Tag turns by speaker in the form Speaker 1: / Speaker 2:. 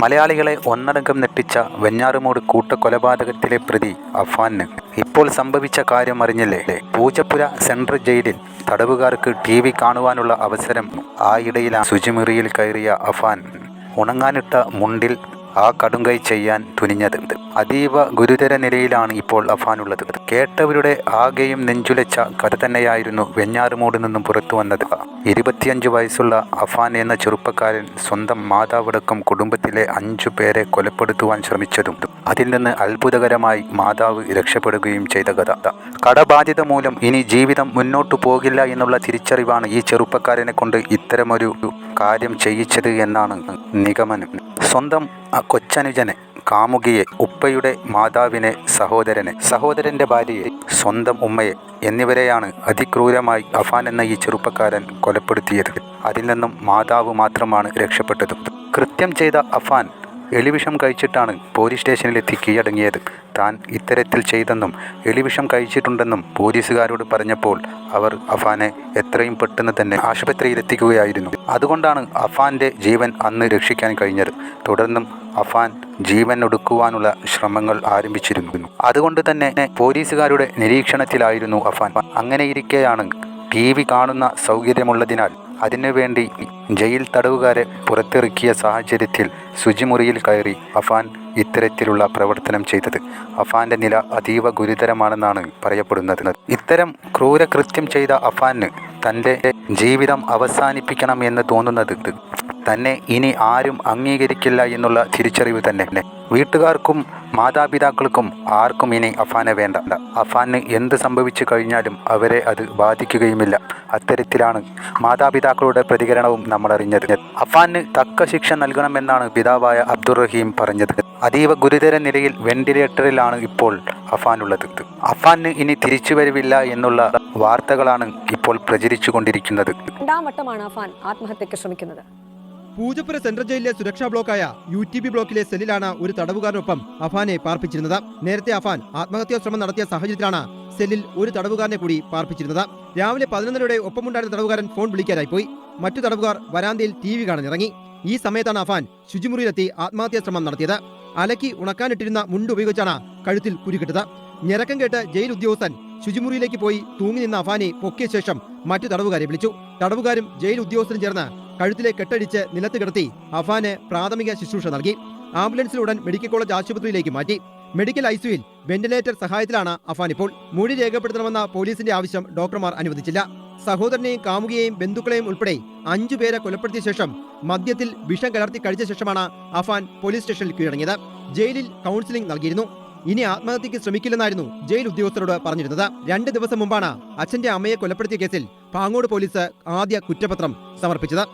Speaker 1: മലയാളികളെ ഒന്നടങ്കം നെട്ടിച്ച വെഞ്ഞാറുമൂട് കൂട്ടക്കൊലപാതകത്തിലെ പ്രതി അഫാന്. ഇപ്പോൾ സംഭവിച്ച കാര്യം അറിഞ്ഞില്ലേ? പൂജപ്പുര സെൻട്രൽ ജയിലിൽ തടവുകാർക്ക് ടി വി കാണുവാനുള്ള അവസരം ആയിടയിലാണ് ശുചിമുറിയിൽ കയറിയ അഫാൻ ഉണങ്ങാനിട്ട മുണ്ടിൽ ആ കടുങ്കൈ ചെയ്യാൻ തുനിഞ്ഞത് അതീവ ഗുരുതര നിലയിലാണ് ഇപ്പോൾ അഫാനുള്ളത്. കേട്ടവരുടെ ആകെയും നെഞ്ചുലച്ച കഥ തന്നെയായിരുന്നു വെഞ്ഞാറുമൂട് നിന്നും പുറത്തു വന്നത്. ഇരുപത്തിയഞ്ച് വയസ്സുള്ള അഫാൻ എന്ന ചെറുപ്പക്കാരൻ സ്വന്തം മാതാവടക്കം കുടുംബത്തിലെ അഞ്ചു പേരെ കൊലപ്പെടുത്തുവാൻ ശ്രമിച്ചതും അതിൽ നിന്ന് അത്ഭുതകരമായി മാതാവ് രക്ഷപ്പെടുകയും ചെയ്ത കഥ. കടബാധ്യത മൂലം ഇനി ജീവിതം മുന്നോട്ടു പോകില്ല എന്നുള്ള തിരിച്ചറിവാണ് ഈ ചെറുപ്പക്കാരനെ കൊണ്ട് ഇത്തരമൊരു കാര്യം ചെയ്യിച്ചത് എന്നാണ് നിഗമനം. സ്വന്തം കൊച്ചനുജനെ കാമുകിയെ ഉപ്പയുടെ മാതാവിനെ സഹോദരനെ സഹോദരന്റെ ഭാര്യയെ സ്വന്തം ഉമ്മയെ എന്നിവരെയാണ് അതിക്രൂരമായി അഫാൻ എന്ന ഈ ചെറുപ്പക്കാരൻ കൊലപ്പെടുത്തിയത്. അതിൽ നിന്നും മാതാവ് മാത്രമാണ് രക്ഷപ്പെട്ടത്. കൃത്യം ചെയ്ത അഫാൻ എലിവിഷം കഴിച്ചിട്ടാണ് പോലീസ് സ്റ്റേഷനിലെത്തി കീഴടങ്ങിയത്. താൻ ഇത്തരത്തിൽ ചെയ്തെന്നും എലിവിഷം കഴിച്ചിട്ടുണ്ടെന്നും പോലീസുകാരോട് പറഞ്ഞപ്പോൾ അവർ അഫാനെ എത്രയും പെട്ടെന്ന് തന്നെ ആശുപത്രിയിലെത്തിക്കുകയായിരുന്നു. അതുകൊണ്ടാണ് അഫാന്റെ ജീവൻ അന്ന് രക്ഷിക്കാൻ കഴിഞ്ഞത്. തുടർന്നും അഫാൻ ജീവൻ ഒടുക്കുവാനുള്ള ശ്രമങ്ങൾ ആരംഭിച്ചിരുന്നു. അതുകൊണ്ട് തന്നെ പോലീസുകാരുടെ നിരീക്ഷണത്തിലായിരുന്നു അഫാൻ. അങ്ങനെയിരിക്കെയാണ് ടി വി കാണുന്ന സൗകര്യമുള്ളതിനാൽ അതിനുവേണ്ടി ജയിൽ തടവുകാരെ പുറത്തിറക്കിയ സാഹചര്യത്തിൽ ശുചിമുറിയിൽ കയറി അഫാൻ ഇത്തരത്തിലുള്ള പ്രവർത്തനം ചെയ്തത്. അഫാന്റെ നില അതീവ ഗുരുതരമാണെന്നാണ് പറയപ്പെടുന്നത്. ഇത്തരം ക്രൂരകൃത്യം ചെയ്ത അഫാന് തന്റെ ജീവിതം അവസാനിപ്പിക്കണം എന്ന് തോന്നുന്നത് തന്നെ ഇനി ആരും അംഗീകരിക്കില്ല എന്നുള്ള തിരിച്ചറിവ് തന്നെ. വീട്ടുകാർക്കും മാതാപിതാക്കൾക്കും ആർക്കും ഇനി അഫാനെ വേണ്ട. അഫാന് എന്ത് സംഭവിച്ചു കഴിഞ്ഞാലും അവരെ അത് ബാധിക്കുകയുമില്ല. അത്തരത്തിലാണ് മാതാപിതാക്കളുടെ പ്രതികരണവും നമ്മൾ അറിഞ്ഞത് അഫാന് തക്ക ശിക്ഷ നൽകണമെന്നാണ് പിതാവായ അബ്ദുൾ റഹീം പറഞ്ഞത്. അതീവ ഗുരുതര നിലയിൽ വെന്റിലേറ്ററിലാണ് ഇപ്പോൾ അഫാനുള്ളത്. അഫാന് ഇനി തിരിച്ചു തിരിച്ചുവരവില്ല എന്നുള്ള വാർത്തകളാണ് ഇപ്പോൾ പ്രചരിച്ചു കൊണ്ടിരിക്കുന്നത്
Speaker 2: രണ്ടാം വട്ടമാണ് അഫാൻ ആത്മഹത്യക്ക് ശ്രമിക്കുന്നത്.
Speaker 3: പൂജപ്പുര സെൻട്രൽ ജയിലിലെ സുരക്ഷാ ബ്ലോക്കായ യു ടി ബി ബ്ലോക്കിലെ സെല്ലിലാണ് ഒരു തടവുകാരനൊപ്പം അഫാനെ പാർപ്പിച്ചിരുന്നത്. നേരത്തെ അഫാൻ ആത്മഹത്യാ ശ്രമം നടത്തിയ സാഹചര്യത്തിലാണ് സെല്ലിൽ ഒരു തടവുകാരനെ കൂടി പാർപ്പിച്ചിരുന്നത്. രാവിലെ പതിനൊന്നരയുടെ ഒപ്പമുണ്ടായിരുന്ന തടവുകാരൻ ഫോൺ വിളിക്കാനായി പോയി. മറ്റു തടവുകാർ വരാന്തയിൽ ടി വി കാണാനിറങ്ങി. ഈ സമയത്താണ് അഫാൻ ശുചിമുറിയിലെത്തി ആത്മഹത്യാ ശ്രമം നടത്തിയത്. അലക്കി ഉണക്കാനിട്ടിരുന്ന മുണ്ട് ഉപയോഗിച്ചാണ് കഴുത്തിൽ കുരുക്കിട്ടത്. ഞെരക്കം കേട്ട് ജയിൽ ഉദ്യോഗസ്ഥൻ ശുചിമുറിയിലേക്ക് പോയി തൂങ്ങി നിന്ന അഫാനെ പൊക്കിയ ശേഷം മറ്റു തടവുകാരെ വിളിച്ചു. തടവുകാരും ജയിൽ ഉദ്യോഗസ്ഥരും ചേർന്ന് കഴുത്തിലെ കെട്ടടിച്ച് നിലത്ത് കിടത്തി അഫാന് പ്രാഥമിക ശുശ്രൂഷ നൽകി. ആംബുലൻസിൽ ഉടൻ മെഡിക്കൽ കോളേജ് ആശുപത്രിയിലേക്ക് മാറ്റി. മെഡിക്കൽ ഐസിയുയിൽ വെന്റിലേറ്റർ സഹായത്തിലാണ് അഫാൻ ഇപ്പോൾ. മൊഴി രേഖപ്പെടുത്തണമെന്ന പോലീസിന്റെ ആവശ്യം ഡോക്ടർമാർ അനുവദിച്ചില്ല. സഹോദരനെയും കാമുകിയെയും ബന്ധുക്കളെയും ഉൾപ്പെടെ അഞ്ചു പേരെ കൊലപ്പെടുത്തിയ ശേഷം മദ്യത്തിൽ വിഷം കലർത്തി കഴിച്ച ശേഷമാണ് അഫാൻ പോലീസ് സ്റ്റേഷനിൽ കീഴടങ്ങിയത്. ജയിലിൽ കൗൺസിലിംഗ് നൽകിയിരുന്നു. ഇനി ആത്മഹത്യക്ക് ശ്രമിക്കില്ലെന്നായിരുന്നു ജയിൽ ഉദ്യോഗസ്ഥരോട് പറഞ്ഞിരുന്നത്. രണ്ട് ദിവസം മുമ്പാണ് അച്ഛന്റെ അമ്മയെ കൊലപ്പെടുത്തിയ കേസിൽ പാങ്ങോട് പോലീസ് ആദ്യ കുറ്റപത്രം സമർപ്പിച്ചത്.